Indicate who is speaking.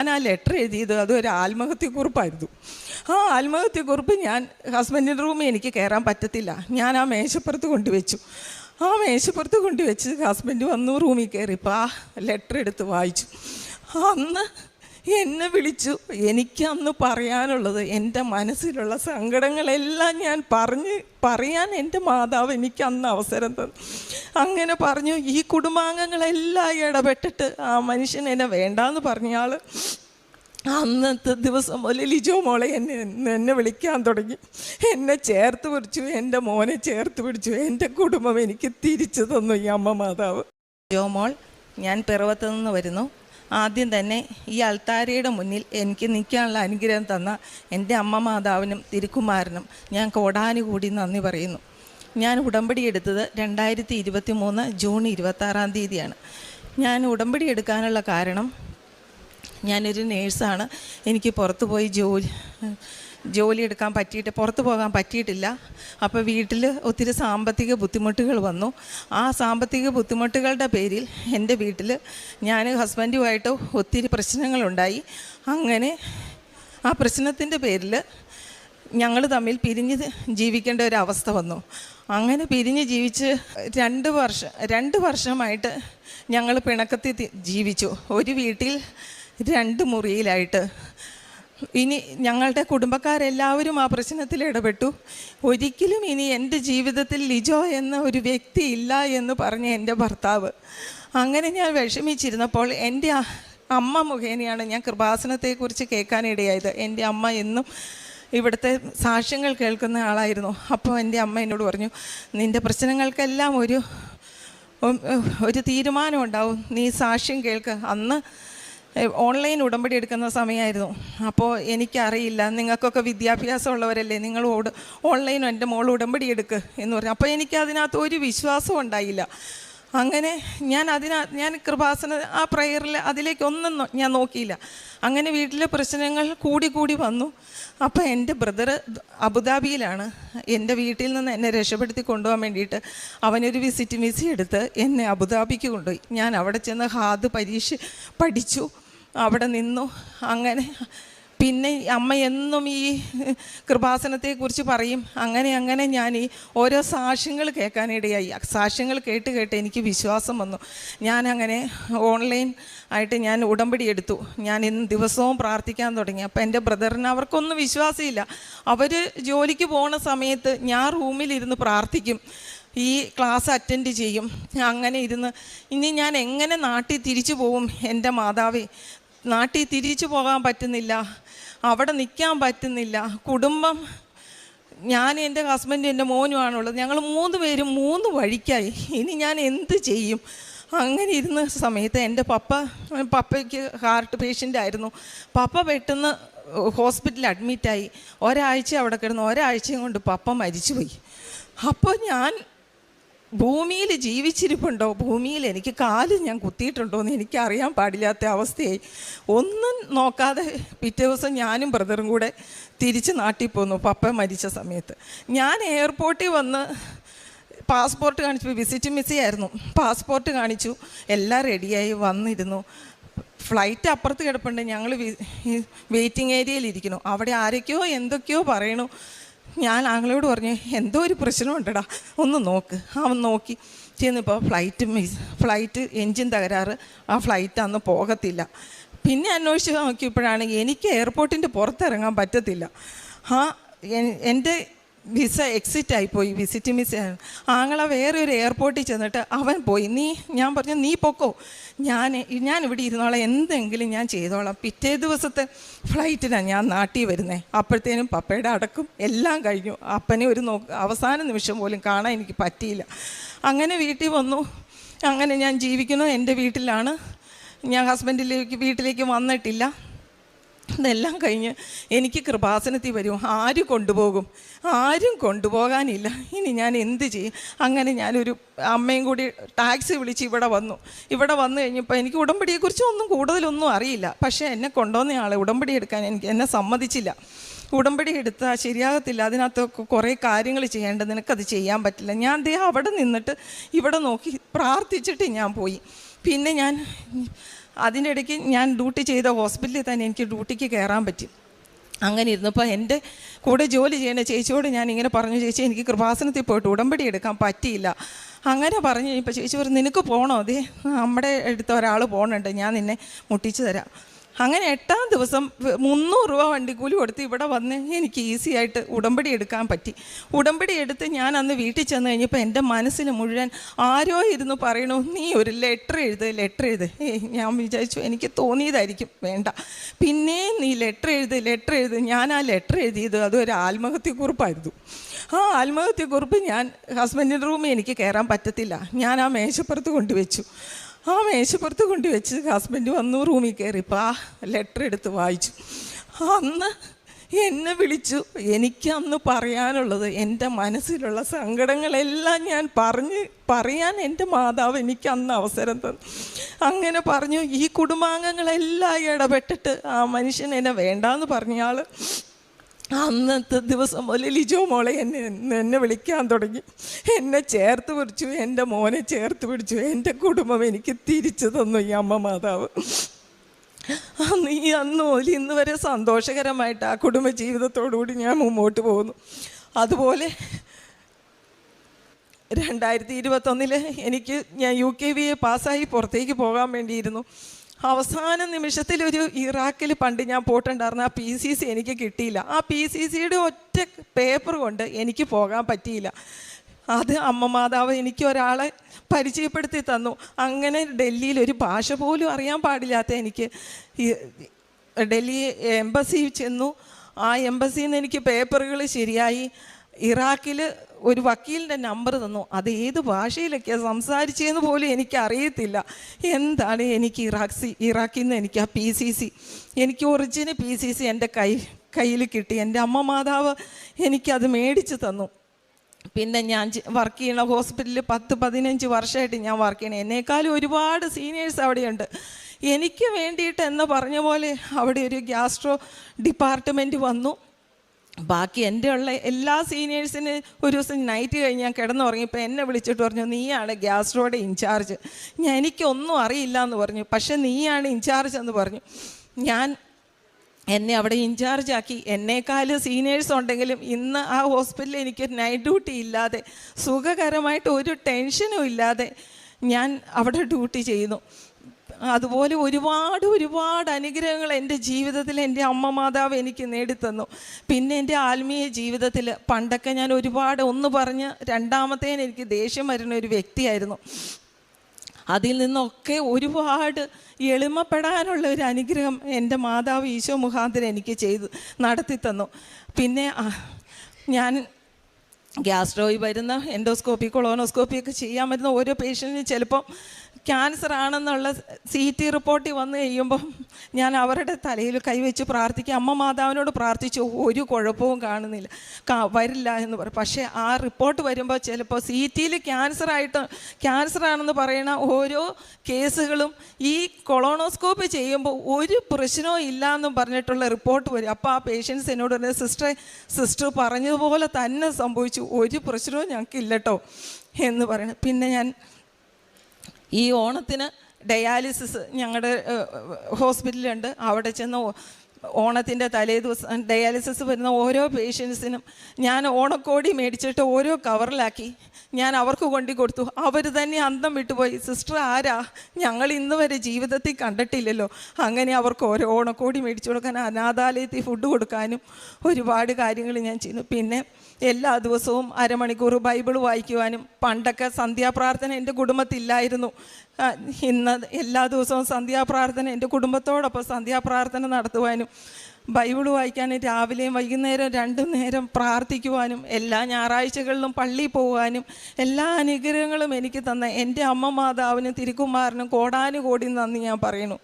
Speaker 1: ഞാൻ ആ ലെറ്റർ എഴുതിയത് അതൊരു ആത്മഹത്യക്കുറിപ്പായിരുന്നു. ആ ആത്മഹത്യക്കുറിപ്പ് ഞാൻ ഹസ്ബൻഡിന്റെ റൂമിൽ എനിക്ക് കയറാൻ പറ്റത്തില്ല. ഞാൻ ആ മേശപ്പുറത്ത് കൊണ്ടുവച്ചു. ആ മേശപ്പുറത്ത് കൊണ്ടുവച്ച് ഹസ്ബൻഡ് വന്നു റൂമിൽ കയറി. ഇപ്പോൾ ആ ലെറ്റർ എടുത്ത് വായിച്ചു. അന്ന് എന്നെ വിളിച്ചു. എനിക്ക് അന്ന് പറയാനുള്ളത് എന്റെ മനസ്സിലുള്ള സങ്കടങ്ങളെല്ലാം ഞാൻ പറഞ്ഞ് പറയാൻ എന്റെ മാതാവ് എനിക്ക് അന്ന് അവസരം തന്നു. അങ്ങനെ പറഞ്ഞു ഈ കുടുംബാംഗങ്ങളെല്ലാം ഇടപെട്ടിട്ട് ആ മനുഷ്യൻ എന്നെ വേണ്ടാന്ന് പറഞ്ഞയാൾ അന്നത്തെ ദിവസം മുതൽ ലിജോ മോളെ എന്നെ എന്നെ വിളിക്കാൻ തുടങ്ങി. എന്നെ ചേർത്ത് പിടിച്ചു എന്റെ മോനെ ചേർത്ത് പിടിച്ചു എന്റെ കുടുംബം എനിക്ക് തിരിച്ചു തന്നു ഈ അമ്മ മാതാവ്. ലിജോ മോൾ ഞാൻ പിറവത്ത് നിന്ന് വരുന്നു. ആദ്യം തന്നെ ഈ അൾത്താരയുടെ മുന്നിൽ എനിക്ക് നിൽക്കാനുള്ള അനുഗ്രഹം തന്ന എന്റെ അമ്മ മാതാവിനും തിരുക്കുമാരനും ഞാൻ കോടാനുകൂടി നന്ദി പറയുന്നു. ഞാൻ ഉടമ്പടി എടുത്തത് രണ്ടായിരത്തി ഇരുപത്തി മൂന്ന് ജൂൺ ഇരുപത്താറാം തീയതിയാണ്. ഞാൻ ഉടമ്പടി എടുക്കാനുള്ള കാരണം ഞാനൊരു നേഴ്സാണ്. എനിക്ക് പുറത്തുപോയി ജോലി ജോലി എടുക്കാൻ പറ്റിയിട്ട് പുറത്തു പോകാൻ പറ്റിയിട്ടില്ല. അപ്പോൾ വീട്ടിൽ ഒത്തിരി സാമ്പത്തിക ബുദ്ധിമുട്ടുകൾ വന്നു. ആ സാമ്പത്തിക ബുദ്ധിമുട്ടുകളുടെ പേരിൽ എന്റെ വീട്ടിൽ ഞാൻ ഹസ്ബൻഡുമായിട്ട് ഒത്തിരി പ്രശ്നങ്ങളുണ്ടായി. അങ്ങനെ ആ പ്രശ്നത്തിന്റെ പേരിൽ ഞങ്ങൾ തമ്മിൽ പിരിഞ്ഞ് ജീവിക്കേണ്ട ഒരു അവസ്ഥ വന്നു. അങ്ങനെ പിരിഞ്ഞ് ജീവിച്ച് രണ്ട് വർഷം രണ്ട് വർഷമായിട്ട് ഞങ്ങൾ പിണക്കത്തിൽ ജീവിച്ചു. ഒരു വീട്ടിൽ രണ്ട് മുറിയിലായിട്ട് ഇനി ഞങ്ങളുടെ കുടുംബക്കാരെല്ലാവരും ആ പ്രശ്നത്തിൽ ഇടപെട്ടു. ഒരിക്കലും ഇനി എന്റെ ജീവിതത്തിൽ ലിജോ എന്ന ഒരു വ്യക്തി ഇല്ല എന്ന് പറഞ്ഞ എന്റെ ഭർത്താവ്. അങ്ങനെ ഞാൻ വിഷമിച്ചിരുന്നപ്പോൾ എന്റെ അമ്മ മുഖേനയാണ് ഞാൻ കൃപാസനത്തെക്കുറിച്ച് കേൾക്കാനിടയായത്. എന്റെ അമ്മ എന്നും ഇവിടുത്തെ സാക്ഷ്യങ്ങൾ കേൾക്കുന്ന ആളായിരുന്നു. അപ്പോൾ എന്റെ അമ്മ എന്നോട് പറഞ്ഞു നിന്റെ പ്രശ്നങ്ങൾക്കെല്ലാം ഒരു ഒരു തീരുമാനം ഉണ്ടാവും നീ സാക്ഷ്യം കേൾക്ക്. അന്ന് ഓൺലൈൻ ഉടമ്പടി എടുക്കുന്ന സമയമായിരുന്നു. അപ്പോൾ എനിക്കറിയില്ല നിങ്ങൾക്കൊക്കെ വിദ്യാഭ്യാസം ഉള്ളവരല്ലേ നിങ്ങൾ ഓട് ഓൺലൈനും എന്റെ മോൾ ഉടമ്പടി എടുക്ക് എന്ന് പറഞ്ഞു. അപ്പോൾ എനിക്ക് അതിനകത്ത് ഒരു വിശ്വാസവും ഉണ്ടായില്ല. അങ്ങനെ ഞാൻ അതിന ഞാൻ കൃപാസന ആ പ്രയറിൽ അതിലേക്കൊന്നും ഞാൻ നോക്കിയില്ല. അങ്ങനെ വീട്ടിലെ പ്രശ്നങ്ങൾ കൂടി കൂടി വന്നു. അപ്പോൾ എന്റെ ബ്രദർ അബുദാബിയിലാണ്. എന്റെ വീട്ടിൽ നിന്ന് എന്നെ രക്ഷപ്പെടുത്തി കൊണ്ടുപോകാൻ വേണ്ടിയിട്ട് അവനൊരു വിസിറ്റ് മിസി എടുത്ത് എന്നെ അബുദാബിക്ക് കൊണ്ടുപോയി. ഞാൻ അവിടെ ചെന്ന് ഹാദ് പരീക്ഷ പഠിച്ചു. അവിടെ നിന്നു. അങ്ങനെ പിന്നെ അമ്മ എന്നും ഈ കൃപാസനത്തെക്കുറിച്ച് പറയും. അങ്ങനെ അങ്ങനെ ഞാൻ ഈ ഓരോ സാക്ഷ്യങ്ങൾ കേൾക്കാനിടയായി. സാക്ഷ്യങ്ങൾ കേട്ട് കേട്ട് എനിക്ക് വിശ്വാസം വന്നു. ഞാൻ അങ്ങനെ ഓൺലൈൻ ആയിട്ട് ഞാൻ ഉടമ്പടി എടുത്തു. ഞാൻ ഇന്ന് ദിവസവും പ്രാർത്ഥിക്കാൻ തുടങ്ങി. അപ്പോൾ എന്റെ ബ്രദറിന് അവർക്കൊന്നും വിശ്വാസമില്ല. അവർ ജോലിക്ക് പോണ സമയത്ത് ഞാൻ റൂമിലിരുന്ന് പ്രാർത്ഥിക്കും. ഈ ക്ലാസ് അറ്റൻഡ് ചെയ്യും. അങ്ങനെ ഇരുന്ന് ഇനി ഞാൻ എങ്ങനെ നാട്ടിൽ തിരിച്ചു പോവും എന്റെ മാതാവേ? നാട്ടിൽ തിരിച്ചു പോകാൻ പറ്റുന്നില്ല അവിടെ നിൽക്കാൻ പറ്റുന്നില്ല. കുടുംബം ഞാൻ എന്റെ ഹസ്ബൻഡും എന്റെ മോനുമാണുള്ളത്. ഞങ്ങൾ മൂന്ന് പേരും മൂന്ന് വഴിക്കായി. ഇനി ഞാൻ എന്ത് ചെയ്യും? അങ്ങനെ ഇരുന്ന സമയത്ത് എന്റെ പപ്പ പപ്പയ്ക്ക് ഹാർട്ട് പേഷ്യന്റ് ആയിരുന്നു. പപ്പ പെട്ടെന്ന് ഹോസ്പിറ്റലിൽ അഡ്മിറ്റായി ഒരാഴ്ച അവിടെ കിടന്നു ഒരാഴ്ചയും കൊണ്ട് പപ്പ മരിച്ചുപോയി. അപ്പോൾ ഞാൻ ഭൂമിയിൽ ജീവിച്ചിരിപ്പുണ്ടോ? ഭൂമിയിൽ എനിക്ക് കാൽ ഞാൻ കുത്തിയിട്ടുണ്ടോ എന്ന് എനിക്ക് അറിയാൻ പാടില്ലാത്ത അവസ്ഥയായി. ഒന്നും നോക്കാതെ പിറ്റേ ദിവസം ഞാനും ബ്രദറും കൂടെ തിരിച്ച് നാട്ടിൽ പോന്നു പപ്പ മരിച്ച സമയത്ത്. ഞാൻ എയർപോർട്ടിൽ വന്ന് പാസ്പോർട്ട് കാണിച്ചു വിസിറ്റ് മിസ്സി ആയിരുന്നു. പാസ്പോർട്ട് കാണിച്ചു എല്ലാം റെഡിയായി വന്നിരുന്നു. ഫ്ലൈറ്റ് അപ്പുറത്ത് കിടപ്പുണ്ട് ഞങ്ങൾ വെയിറ്റിംഗ് ഏരിയയിൽ ഇരിക്കുന്നു. അവിടെ ആരൊക്കെയോ എന്തൊക്കെയോ പറയണു. ഞാൻ ആങ്ങളോട് പറഞ്ഞു എന്തോ ഒരു പ്രശ്നമുണ്ടടാ ഒന്ന് നോക്ക്. അവൻ നോക്കി. ചെന്നിപ്പോൾ ഫ്ലൈറ്റ് മിസ് ഫ്ലൈറ്റ് എൻജിൻ തകരാറ് ആ ഫ്ലൈറ്റ് അന്ന് പോകത്തില്ല. പിന്നെ അന്വേഷിച്ച് നോക്കിയപ്പോഴാണ് എനിക്ക് എയർപോർട്ടിന്റെ പുറത്തിറങ്ങാൻ പറ്റത്തില്ല. ആ എൻ- എന്റെ വിസ എക്സിറ്റ് ആയിപ്പോയി വിസിറ്റ് മിസ് ആങ്ങള വേറെ ഒരു എയർപോർട്ടിൽ ചെന്നിട്ട് അവൻ പോയി. നീ ഞാൻ പറഞ്ഞു നീ പൊക്കോ. ഞാൻ ഞാൻ ഇവിടെ ഇരുന്നോളാം. എന്തെങ്കിലും ഞാൻ ചെയ്തോളാം. പിറ്റേ ദിവസത്തെ ഫ്ലൈറ്റിനാണ് ഞാൻ നാട്ടിൽ വരുന്നത് അപ്പോഴത്തേനും പപ്പയുടെ അടക്കും എല്ലാം കഴിഞ്ഞു. അപ്പനെ ഒരു നോ അവസാന നിമിഷം പോലും കാണാൻ എനിക്ക് പറ്റിയില്ല. അങ്ങനെ വീട്ടിൽ വന്നു. അങ്ങനെ ഞാൻ ജീവിക്കുന്നു. എന്റെ വീട്ടിലാണ്. ഞാൻ ഹസ്ബൻഡിലേക്ക് വീട്ടിലേക്ക് വന്നിട്ടില്ല. ഇതെല്ലാം കഴിഞ്ഞ് എനിക്ക് കൃപാസനത്തിൽ വരും. ആര് കൊണ്ടുപോകും? ആരും കൊണ്ടുപോകാനില്ല. ഇനി ഞാൻ എന്ത് ചെയ്യും? അങ്ങനെ ഞാനൊരു അമ്മയും കൂടി ടാക്സി വിളിച്ച് ഇവിടെ വന്നു. ഇവിടെ വന്നു കഴിഞ്ഞപ്പോൾ എനിക്ക് ഉടമ്പടിയെക്കുറിച്ച് ഒന്നും കൂടുതലൊന്നും അറിയില്ല. പക്ഷേ എന്നെ കൊണ്ടുവന്ന ആളെ ഉടമ്പടി എടുക്കാൻ എനിക്ക് എന്നെ സമ്മതിച്ചില്ല. ഉടമ്പടി എടുത്താൽ ശരിയാകത്തില്ല. അതിനകത്തൊക്കെ കുറേ കാര്യങ്ങൾ ചെയ്യേണ്ടത് നിനക്കത് ചെയ്യാൻ പറ്റില്ല. ഞാൻ ദേ അവിടെ നിന്നിട്ട് ഇവിടെ നോക്കി പ്രാർത്ഥിച്ചിട്ട് ഞാൻ പോയി. പിന്നെ ഞാൻ അതിന്റെ ഇടയ്ക്ക് ഞാൻ ഡ്യൂട്ടി ചെയ്ത ഹോസ്പിറ്റലിൽ തന്നെ എനിക്ക് ഡ്യൂട്ടിക്ക് കയറാൻ പറ്റി. അങ്ങനെ ഇരുന്നപ്പോൾ എന്റെ കൂടെ ജോലി ചെയ്യുന്ന ചേച്ചിയോട് ഞാൻ ഇങ്ങനെ പറഞ്ഞു ചേച്ചി എനിക്ക് കൃപാസനത്തിൽ പോയിട്ട് ഉടമ്പടി എടുക്കാൻ പറ്റിയില്ല. അങ്ങനെ പറഞ്ഞു കഴിഞ്ഞപ്പോൾ ചേച്ചി പറഞ്ഞു നിനക്ക് പോകണോ അതെ നമ്മുടെ അടുത്ത ഒരാൾ പോകണുണ്ട് ഞാൻ നിന്നെ മുട്ടിച്ചു തരാം. അങ്ങനെ എട്ടാം ദിവസം മുന്നൂറ് രൂപ കൂലി കൊടുത്ത് ഇവിടെ വന്ന് എനിക്ക് ഈസി ആയിട്ട് ഉടമ്പടി എടുക്കാൻ പറ്റി. ഉടമ്പടി എടുത്ത് ഞാൻ അന്ന് വീട്ടിൽ ചെന്ന് കഴിഞ്ഞപ്പോൾ എന്റെ മനസ്സിന് മുഴുവൻ ആരോ ഇരുന്ന് പറയണു നീ ഒരു ലെറ്റർ എഴുത് ലെറ്റർ എഴുത്. ഞാൻ വിചാരിച്ചു എനിക്ക് തോന്നിയതായിരിക്കും വേണ്ട. പിന്നെ നീ ലെറ്റർ എഴുത് ലെറ്റർ എഴുത്. ഞാൻ ആ ലെറ്റർ എഴുതിയത് അതൊരു ആത്മഹത്യക്കുറിപ്പായിരുന്നു ആ ആത്മഹത്യക്കുറിപ്പ് ഞാൻ ഹസ്ബൻഡിന്റെ റൂമിൽ എനിക്ക് കയറാൻ പറ്റത്തില്ല. ഞാൻ ആ മേശപ്പുറത്ത് കൊണ്ടുവച്ചു. ആ മേശപ്പുറത്ത് കൊണ്ടുവച്ച് ഹസ്ബൻഡ് വന്നു റൂമിൽ കയറിയപ്പോൾ ആ ലെറ്റർ എടുത്ത് വായിച്ചു. അന്ന് എന്നെ വിളിച്ചു. എനിക്കന്ന് പറയാനുള്ളത് എന്റെ മനസ്സിലുള്ള സങ്കടങ്ങളെല്ലാം ഞാൻ പറഞ്ഞ് പറയാൻ എന്റെ മാതാവ് എനിക്ക് അന്ന് അവസരം തന്നു. അങ്ങനെ പറഞ്ഞു ഈ കുടുംബാംഗങ്ങളെല്ലാം ഇടപെട്ടിട്ട് ആ മനുഷ്യൻ എന്നെ വേണ്ടാന്ന് പറഞ്ഞയാൾ അന്നത്തെ ദിവസം മുതൽ ലിജോ മോളെ എന്നെ എന്നെ വിളിക്കാൻ തുടങ്ങി. എന്നെ ചേർത്ത് പിടിച്ചു എന്റെ മോനെ ചേർത്ത് പിടിച്ചു എന്റെ കുടുംബം എനിക്ക് തിരിച്ചു തന്നു ഈ അമ്മ മാതാവ്. അന്ന് ഈ അന്ന് മുതൽ ഇന്ന് വരെ സന്തോഷകരമായിട്ട് ആ കുടുംബ ജീവിതത്തോടുകൂടി ഞാൻ മുമ്പോട്ട് പോകുന്നു. അതുപോലെ രണ്ടായിരത്തി ഇരുപത്തൊന്നിൽ എനിക്ക് ഞാൻ യു കെ വി എ പാസ്സായി പുറത്തേക്ക് പോകാൻ വേണ്ടിയിരുന്നു. അവസാന നിമിഷത്തിൽ ഒരു ഇറാഖിൽ പണ്ട് ഞാൻ പോട്ടുണ്ടായിരുന്ന ആ പി സി സി എനിക്ക് കിട്ടിയില്ല. ആ പി സി സിയുടെ ഒറ്റ പേപ്പർ കൊണ്ട് എനിക്ക് പോകാൻ പറ്റിയില്ല. അത് അമ്മ മാതാവ് എനിക്ക് ഒരാളെ പരിചയപ്പെടുത്തി തന്നു. അങ്ങനെ ഡൽഹിയിൽ ഒരു ഭാഷ പോലും അറിയാൻ പാടില്ലാത്ത എനിക്ക് ഡൽഹി എംബസി ചെന്നു. ആ എംബസിയിൽ നിന്ന് എനിക്ക് പേപ്പറുകൾ ശരിയായി. ഇറാഖിൽ ഒരു വക്കീലിന്റെ നമ്പർ തന്നു. അത് ഏത് ഭാഷയിലൊക്കെയാണ് സംസാരിച്ചതെന്ന് പോലും എനിക്ക് അറിയത്തില്ല എന്താണ് എനിക്ക് ഇറാഖ് ഇറാഖിൽ നിന്ന് എനിക്ക് ആ പി സി സി? എനിക്ക് ഒറിജിനൽ പി സി സി എന്റെ കൈ കയ്യിൽ കിട്ടി. എന്റെ അമ്മ മാതാവ് എനിക്കത് മേടിച്ച് തന്നു. പിന്നെ ഞാൻ വർക്ക് ചെയ്യണ ഹോസ്പിറ്റലിൽ പത്ത് പതിനഞ്ച് വർഷമായിട്ട് ഞാൻ വർക്ക് ചെയ്യണം എന്നേക്കാളും ഒരുപാട് സീനിയേഴ്സ് അവിടെയുണ്ട്. എനിക്ക് വേണ്ടിയിട്ട് എന്ന് പറഞ്ഞ പോലെ അവിടെ ഒരു ഗ്യാസ്ട്രോ ഡിപ്പാർട്ട്മെന്റ് വന്നു. ബാക്കി എന്റെ ഉള്ള എല്ലാ സീനിയേഴ്സിന് ഒരു ദിവസം നൈറ്റ് കഴിഞ്ഞ് ഞാൻ കിടന്നുറങ്ങിയപ്പോൾ എന്നെ വിളിച്ചിട്ട് പറഞ്ഞു നീയാണ് ഗ്യാസ്ട്രോയുടെ ഇൻചാർജ് ഞാൻ എനിക്കൊന്നും അറിയില്ല എന്ന് പറഞ്ഞു. പക്ഷെ നീയാണ് ഇൻചാർജ് എന്ന് പറഞ്ഞു. ഞാൻ എന്നെ അവിടെ ഇൻചാർജ് ആക്കി. എന്നേക്കാൾ സീനിയേഴ്സ് ഉണ്ടെങ്കിലും ഇന്ന് ആ ഹോസ്പിറ്റലിൽ എനിക്ക് നൈറ്റ് ഡ്യൂട്ടി ഇല്ലാതെ സുഖകരമായിട്ട് ഒരു ടെൻഷനും ഇല്ലാതെ ഞാൻ അവിടെ ഡ്യൂട്ടി ചെയ്യുന്നു. അതുപോലെ ഒരുപാട് ഒരുപാട് അനുഗ്രഹങ്ങൾ എന്റെ ജീവിതത്തിൽ എന്റെ അമ്മ മാതാവ് എനിക്ക് നേടിത്തന്നു. പിന്നെ എന്റെ ആത്മീയ ജീവിതത്തിൽ പണ്ടൊക്കെ ഞാൻ ഒരുപാട് ഒന്ന് പറഞ്ഞ് രണ്ടാമത്തേന് എനിക്ക് ദേഷ്യം വരുന്ന ഒരു വ്യക്തിയായിരുന്നു. അതിൽ നിന്നൊക്കെ ഒരുപാട് എളിമപ്പെടാനുള്ള ഒരു അനുഗ്രഹം എന്റെ മാതാവ് ഈശോ മുഖാന്തരം എനിക്ക് ചെയ്തു നടത്തി തന്നു. പിന്നെ ഞാൻ ഗ്യാസ്ട്രോയി വരുന്ന എൻഡോസ്കോപ്പി കൊളോണോസ്കോപ്പി ഒക്കെ ചെയ്യാൻ വരുന്ന ഓരോ പേഷ്യന്റിനും ചിലപ്പം ക്യാൻസർ ആണെന്നുള്ള സി ടി റിപ്പോർട്ടിൽ വന്നു കഴിയുമ്പം ഞാൻ അവരുടെ തലയിൽ കൈവച്ച് പ്രാർത്ഥിക്കുക അമ്മ മാതാവിനോട് പ്രാർത്ഥിച്ചു ഒരു കുഴപ്പവും കാണുന്നില്ല. കാ വരില്ല എന്ന് പറയും. പക്ഷേ ആ റിപ്പോർട്ട് വരുമ്പോൾ ചിലപ്പോൾ സി ടിയിൽ ക്യാൻസർ ആയിട്ട് ക്യാൻസർ ആണെന്ന് പറയുന്ന ഓരോ കേസുകളും ഈ കൊളോണോസ്കോപ്പ് ചെയ്യുമ്പോൾ ഒരു പ്രശ്നവും ഇല്ല എന്നും പറഞ്ഞിട്ടുള്ള റിപ്പോർട്ട് വരും. അപ്പോൾ ആ പേഷ്യൻസ് എന്നോട് പറഞ്ഞ സിസ്റ്ററെ സിസ്റ്റർ പറഞ്ഞതുപോലെ തന്നെ സംഭവിച്ചു. ഒരു പ്രശ്നവും ഞങ്ങൾക്കില്ലട്ടോ എന്ന് പറയണം. പിന്നെ ഞാൻ ഈ ഓണത്തിന് ഡയാലിസിസ് ഞങ്ങളുടെ ഹോസ്പിറ്റലുണ്ട് അവിടെ ചെന്ന് ഓണത്തിന്റെ തലേ ദിവസം ഡയാലിസിസ് വരുന്ന ഓരോ പേഷ്യൻസിനും ഞാൻ ഓണക്കോടി മേടിച്ചിട്ട് ഓരോ കവറിലാക്കി. ഞാൻ അവർക്ക് കൊണ്ടു കൊടുത്തു. അവർ തന്നെ അന്തം വിട്ടുപോയി. സിസ്റ്റർ ആരാ? ഞങ്ങൾ ഇന്ന് വരെ ജീവിതത്തിൽ കണ്ടിട്ടില്ലല്ലോ. അങ്ങനെ അവർക്ക് ഓരോ ഓണക്കോടി മേടിച്ചു കൊടുക്കാൻ അനാഥാലയത്തിൽ ഫുഡ് കൊടുക്കാനും ഒരുപാട് കാര്യങ്ങൾ ഞാൻ ചെയ്യുന്നു പിന്നെ എല്ലാ ദിവസവും അരമണിക്കൂർ ബൈബിൾ വായിക്കുവാനും പണ്ടൊക്കെ സന്ധ്യാപ്രാർത്ഥന എന്റെ കുടുംബത്തില്ലായിരുന്നു. ഇന്ന് എല്ലാ ദിവസവും സന്ധ്യാപ്രാർത്ഥന എന്റെ കുടുംബത്തോടൊപ്പം സന്ധ്യാപ്രാർത്ഥന നടത്തുവാനും ബൈബിൾ വായിക്കാനും രാവിലെയും വൈകുന്നേരം രണ്ടു നേരം പ്രാർത്ഥിക്കുവാനും എല്ലാ ഞായറാഴ്ചകളിലും പള്ളിയിൽ പോകാനും എല്ലാ അനുഗ്രഹങ്ങളും എനിക്ക് തന്ന എന്റെ അമ്മ മാതാവിനും തിരുക്കുമാരനും കോടാനുകോടി നന്ദി ഞാൻ പറയുന്നു.